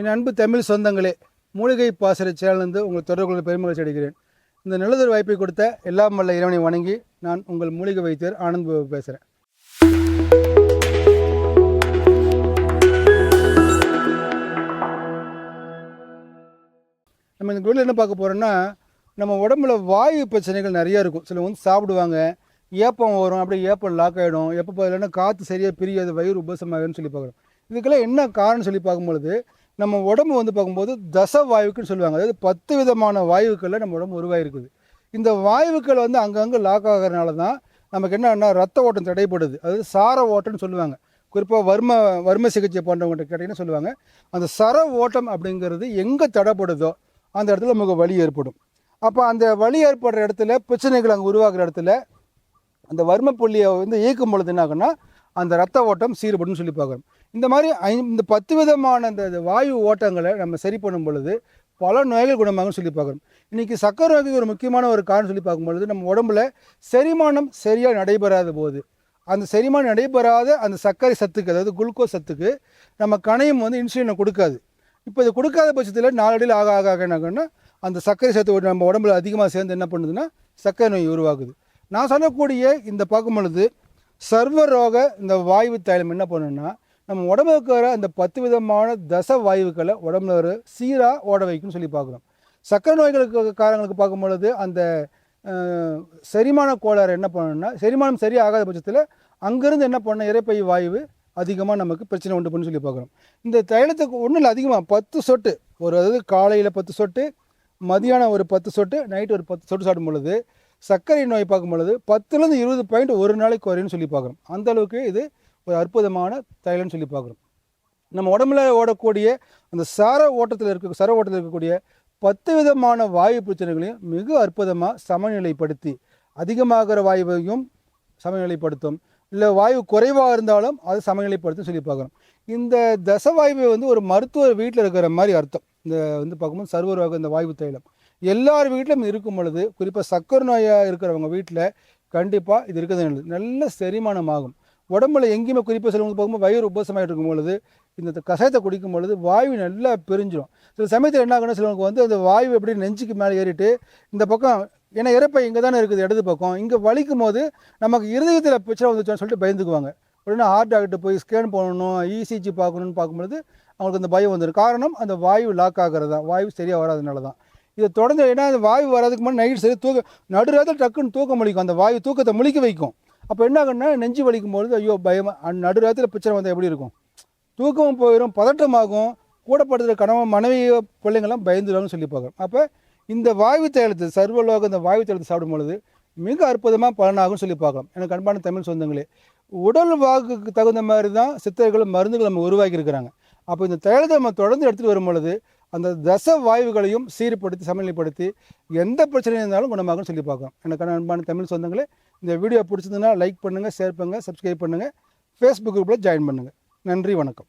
என் அன்பு தமிழ் சொந்தங்களே மூலிகை பாசறை சேனலிருந்து உங்கள் தொடர்பு கொள்ள பெருமகிழ்ச்சி அடைகிறேன். இந்த நல்லதொரு வாய்ப்பை கொடுத்த எல்லாம் வல்ல இறைவனை வணங்கி நான் உங்கள் மூலிகை வைத்தியர் ஆனந்த் பாபு பேசுகிறேன் நம்ம இந்த வீட்டில் என்ன பார்க்க போகிறோன்னா நம்ம உடம்புல வாயு பிரச்சனைகள் நிறையா இருக்கும். சில வந்து சாப்பிடுவாங்க ஏப்பம் வரும் அப்படியே ஏப்பம் லாக் ஆகிடும் எப்போ இல்லைன்னா காற்று சரியாக பிரியாது வயிறு உபசமாகுன்னு சொல்லி பார்க்குறோம். இதுக்கெல்லாம் என்ன காரணம் சொல்லி பார்க்கும்பொழுது நம்ம உடம்பு வந்து பார்க்கும்போது தச வாயுக்குன்னு சொல்லுவாங்க. அதாவது பத்து விதமான வாயுக்களில் நம்ம உடம்பு உருவாயிருக்குது. இந்த வாயுக்கள் வந்து அங்கங்கே லாக் ஆகிறதுனால தான் நமக்கு என்னன்னா ரத்த ஓட்டம் தடைப்படுது அதாவது சார ஓட்டம்னு சொல்லுவாங்க. குறிப்பாக வர்ம வர்ம சிகிச்சை பண்ணுறவங்கள்ட்ட கேட்டிங்கன்னா சொல்லுவாங்க. அந்த சர ஓட்டம் அப்படிங்கிறது எங்கே தடைப்படுதோ அந்த இடத்துல நமக்கு வலி ஏற்படும். அப்போ அந்த வலி ஏற்படுற இடத்துல பிரச்சனைகள் அங்கே உருவாக்குற இடத்துல அந்த வர்ம புள்ளியை வந்து இயக்கும் பொழுது என்ன ஆகுன்னா அந்த ரத்த ஓட்டம் சீர்படும் சொல்லி பார்க்குறோம். இந்த மாதிரி ஐ இந்த பத்து விதமான அந்த இந்த வாயு ஓட்டங்களை நம்ம சரி பண்ணும் பொழுது பல நோய்கள் குணமாகும் சொல்லி பார்க்குறோம் இன்றைக்கி சக்கரை நோய்க்கு ஒரு முக்கியமான ஒரு காரணம் சொல்லி பார்க்கும்பொழுது நம்ம உடம்புல செரிமானம் சரியாக நடைபெறாத போது அந்த செரிமானம் நடைபெறாத அந்த சர்க்கரை சத்துக்கு அதாவது குளுக்கோஸ் சத்துக்கு நம்ம கணையம் வந்து இன்சுலினை கொடுக்காது. இப்போ இது கொடுக்காத பட்சத்தில் நாளடியில் ஆக ஆக ஆக என்ன அந்த சர்க்கரை சத்து நம்ம உடம்புல அதிகமாக சேர்ந்து என்ன பண்ணுதுன்னா சர்க்கரை நோய் உருவாகுது. நான் சொல்லக்கூடிய இந்த பார்க்கும் பொழுது சர்வ ரோக இந்த வாயு தைலம் என்ன பண்ணுன்னா நம்ம உடம்புக்கு வர அந்த பத்து விதமான தச வாயுக்களை உடம்புல ஒரு சீராக ஓட வைக்கும்னு சொல்லி பார்க்குறோம். சக்கரை நோய்களுக்கு காரங்களுக்கு பார்க்கும் பொழுது அந்த செரிமான கோளாறு என்ன பண்ணணும்னா செரிமானம் சரியாகாத பட்சத்தில் அங்கேருந்து என்ன பண்ண இறைப்பை வாயு அதிகமாக நமக்கு பிரச்சனை உண்டு பண்ணு சொல்லி பார்க்குறோம். இந்த தைலத்துக்கு ஒன்றும் இல்லை அதிகமாக பத்து சொட்டு ஒரு அதாவது காலையில் பத்து சொட்டு மதியானம் ஒரு பத்து சொட்டு நைட்டு ஒரு பத்து சொட்டு சாப்பிடும் பொழுது சர்க்கரை நோய் பார்க்கும் பொழுது பத்துலேருந்து இருபது பாயிண்ட் ஒரு நாளைக்கு குறையும்னு சொல்லி பார்க்குறோம். அந்தளவுக்கு இது ஒரு அற்புதமான தைலம்னு சொல்லி பார்க்குறோம். நம்ம உடம்புல ஓடக்கூடிய அந்த சர ஓட்டத்தில் இருக்க சர ஓட்டத்தில் இருக்கக்கூடிய பத்து விதமான வாயு பிரச்சனைகளையும் மிக அற்புதமாக சமநிலைப்படுத்தி அதிகமாகிற வாயுவையும் சமநிலைப்படுத்தும். இல்லை வாயு குறைவாக இருந்தாலும் அது சமநிலைப்படுத்தும் சொல்லி பார்க்குறோம். இந்த தசவாயுவை வந்து ஒரு மருத்துவர் வீட்டில் இருக்கிற மாதிரி அர்த்தம். இந்த வந்து பார்க்கும்போது சர்வரோக இந்த வாயு தைலம். எல்லார் வீட்டிலும் இருக்கும் பொழுது குறிப்பாக சக்கரை நோயாக இருக்கிறவங்க வீட்டில் கண்டிப்பாக இது இருக்கிறது நல்லது. நல்ல செரிமானம் ஆகும். உடம்புல எங்கேயுமே குறிப்பாக சிலவங்க பார்க்கும்போது வயிறு உபசமாயிட்டு இருக்கும் பொழுது இந்த கஷாயத்தை குடிக்கும் பொழுது வாயு நல்லா பிரிஞ்சிடும் சில சமயத்தில் என்ன ஆகும்னா சிலவங்க வந்து அந்த வாயு எப்படி நெஞ்சுக்கு மேலே ஏறிட்டு இந்த பக்கம் ஏன்னா இறப்பை இங்கே தானே இருக்குது இடது பக்கம். இங்கே வலிக்கும் போது நமக்கு இருதயத்தில் பிரச்சனை வந்துச்சுன்னு சொல்லிட்டு பயந்துக்குவாங்க. உடனே ஹார்ட் டாக்டர் போய் ஸ்கேன் பண்ணணும் இசிஜி பார்க்கணும்னு பார்க்கும்பொழுது அவங்களுக்கு அந்த பயம் வந்துடும் காரணம் அந்த வாயு லாக் ஆகிறது தான் வாயு சரியாக வராதனால தான். இதை தொடர்ந்து ஏன்னா அந்த வாயு வராதுக்கு முன்னாடி நைட் சரி தூக்க நடுராத்தில் டக்குன்னு தூக்கம் முழிக்கும் அந்த வாயு தூக்கத்தை முழிக்க வைக்கும். அப்போ என்ன ஆகும்னா நெஞ்சு வலிக்கும் பொழுது ஐயோ பயம். நடுராத்தில் பிரச்சனை வந்தால் எப்படி இருக்கும்? தூக்கமும் போயிடும் பதட்டமாகும். கூட படுத்துகிற கணவன் மனைவி பிள்ளைங்கள்லாம் பயந்துடுவாங்கன்னு சொல்லி பார்க்குறோம். அப்போ இந்த வாயு தைலத்தை சர்வலோக இந்த வாயு தைலத்தை சாப்பிடும் பொழுது மிக அற்புதமாக பலனாகும்னு சொல்லி பார்க்கலாம் எனக்கு அன்பான தமிழ் சொந்தங்களே உடல் வாக்குக்கு தகுந்த மாதிரி தான் சித்தர்களும் மருந்துகள் நம்ம உருவாக்கி இருக்கிறாங்க அப்போ இந்த தைலத்தை நம்ம தொடர்ந்து எடுத்துகிட்டு வரும் பொழுது அந்த தச வாயுகளையும் சீர்படுத்தி சமநிலைப்படுத்தி எந்த பிரச்சனையும் இருந்தாலும் குணமாகும் சொல்லி பார்க்கலாம் எனக்கு அன்பான தமிழ் சொந்தங்களே இந்த வீடியோ பிடிச்சிருந்ததுன்னா லைக் பண்ணுங்கள் ஷேர் பண்ணுங்கள் சப்ஸ்கிரைப் பண்ணுங்கள் ஃபேஸ்புக் குரூப்பில் ஜாயின் பண்ணுங்கள் நன்றி வணக்கம்.